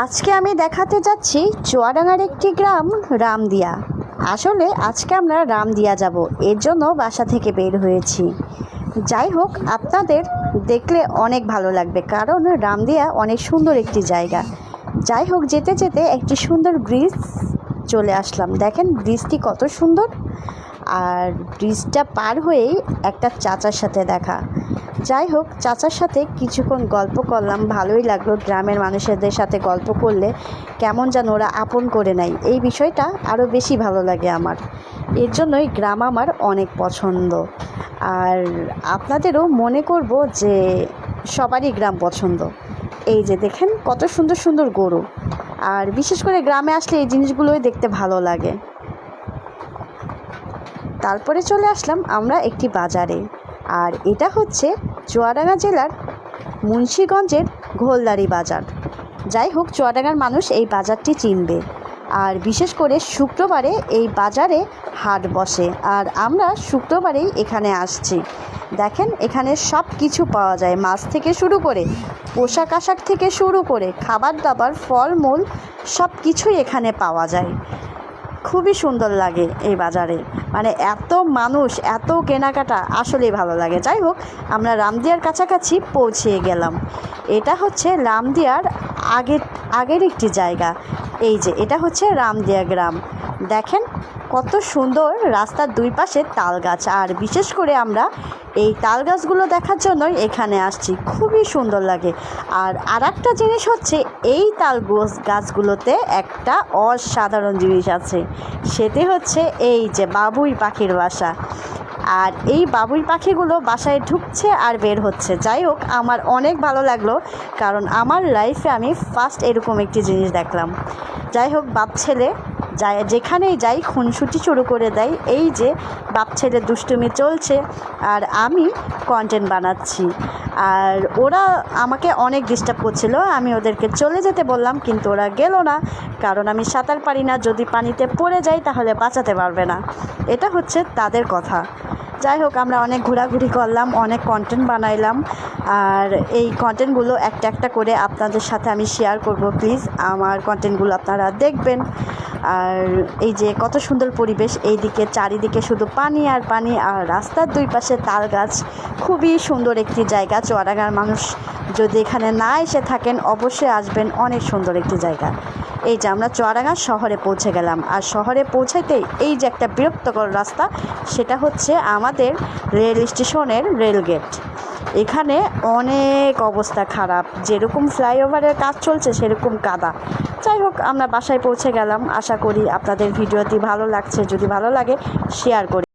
আজকে আমি দেখাতে যাচ্ছি চুয়াডাঙ্গার একটি গ্রাম, রামদিয়া। আসলে আজকে আমরা রামদিয়া যাব, এর জন্য বাসা থেকে বের হয়েছি। যাই হোক, আপনাদের দেখলে অনেক ভালো লাগবে, কারণ রামদিয়া অনেক সুন্দর একটি জায়গা। যাই হোক, যেতে যেতে একটি সুন্দর ব্রিজ চলে আসলাম। দেখেন, ব্রিজটি কত সুন্দর। আর ব্রিজটা পার হয়েই একটা চাচার সাথে দেখা। যাই হোক, চাচার সাথে কিছুক্ষণ গল্প করলাম, ভালোই লাগল গ্রামের মানুষদের সাথে গল্প করলে, কেমন যেন ওরা আপন করে নেয়। এই বিষয়টা আরও বেশি ভালো লাগে আমার। এর জন্যই গ্রাম আমার অনেক পছন্দ। আর আপনাদেরও মনে করব যে সবারই গ্রাম পছন্দ। এই যে দেখেন, কত সুন্দর সুন্দর গরু। আর বিশেষ করে গ্রামে আসলে এই জিনিসগুলোই দেখতে ভালো লাগে। তারপরে চলে আসলাম আমরা একটি বাজারে। আর এটা হচ্ছে চুয়াডাঙ্গা জেলার মুন্সীগঞ্জের ঘোলদারি বাজার। যাই হোক, চুয়াডাঙ্গার মানুষ এই বাজারটি চিনবে। আর বিশেষ করে শুক্রবারে এই বাজারে হাট বসে। আর আমরা শুক্রবারেই এখানে আসছি। দেখেন, এখানে সব কিছু পাওয়া যায়। মাছ থেকে শুরু করে পোশাক আশাক থেকে শুরু করে খাবার দাবার, ফলমূল সব কিছুই এখানে পাওয়া যায়। খুবই সুন্দর লাগে এই বাজারে। মানে এত মানুষ, এত কেনাকাটা আসলেই ভালো লাগে। যাই হোক, আমরা রামদিয়ার কাছাকাছি পৌঁছে গেলাম। এটা হচ্ছে রামদিয়ার আগের আগের একটি জায়গা। এই যে, এটা হচ্ছে রামদিয়া গ্রাম। দেখেন কত সুন্দর রাস্তার দুই পাশে তাল গাছ। আর বিশেষ করে আমরা এই তাল গাছগুলো দেখার জন্যই এখানে আসছি। খুবই সুন্দর লাগে। আর আর একটা জিনিস হচ্ছে, এই তাল গোছ গাছগুলোতে একটা অসাধারণ জিনিস আছে। সেটি হচ্ছে এই যে বাবুই পাখির বাসা। আর এই বাবুই পাখিগুলো বাসায় ঢুকছে আর বের হচ্ছে। যাই হোক, আমার অনেক ভালো লাগল, কারণ আমার লাইফে আমি ফার্স্ট এরকম একটি জিনিস দেখলাম। যাই হোক, বাপ ছেলে যাই যেখানেই যাই, খুনসুটি শুরু করে দেয়, এই যে বাপ ছেলে দুষ্টুমি চলছে, আর আমি কন্টেন্ট বানাচ্ছি। আর ওরা আমাকে অনেক ডিস্টার্ব করছিল, আমি ওদেরকে চলে যেতে বললাম, কিন্তু ওরা গেল না, কারণ আমি সাঁতার পারি না, যদি পানিতে পড়ে যাই, তাহলে বাঁচাতে পারবে না। এটা হচ্ছে তাদের কথা। যাই হোক, আমরা অনেক ঘোরাঘুরি করলাম, অনেক কন্টেন্ট বানাইলাম, আর এই কন্টেন্টগুলো একটা একটা করে আপনাদের সাথে আমি শেয়ার করব প্লিজ আমার কন্টেন্টগুলো আপনারা দেখবেন। আর এই যে কত সুন্দর পরিবেশ, এইদিকে চারিদিকে শুধু পানি আর পানি, আর রাস্তার দুই পাশে তাল গাছ। খুবই সুন্দর একটি জায়গা, চুয়াডাঙ্গার মানুষ যদি এখানে না এসে থাকেন, অবশ্যই আসবেন, অনেক সুন্দর একটি জায়গা। এই যে আমরা চুয়াডাঙ্গা শহরে পৌঁছে গেলাম, আর শহরে পৌঁছাইতেই এই যে একটা বিরক্তকর রাস্তা, সেটা হচ্ছে আমাদের রেল স্টেশনের রেলগেট এখানে অনেক অবস্থা খারাপ, যেরকম ফ্লাইওভারের কাজ চলছে, সেরকম কাদা। যাই হোক, আমরা বাসায় পৌঁছে গেলাম। আশা করি আপনাদের ভিডিওটি ভালো লাগছে। যদি ভালো লাগে শেয়ার করি।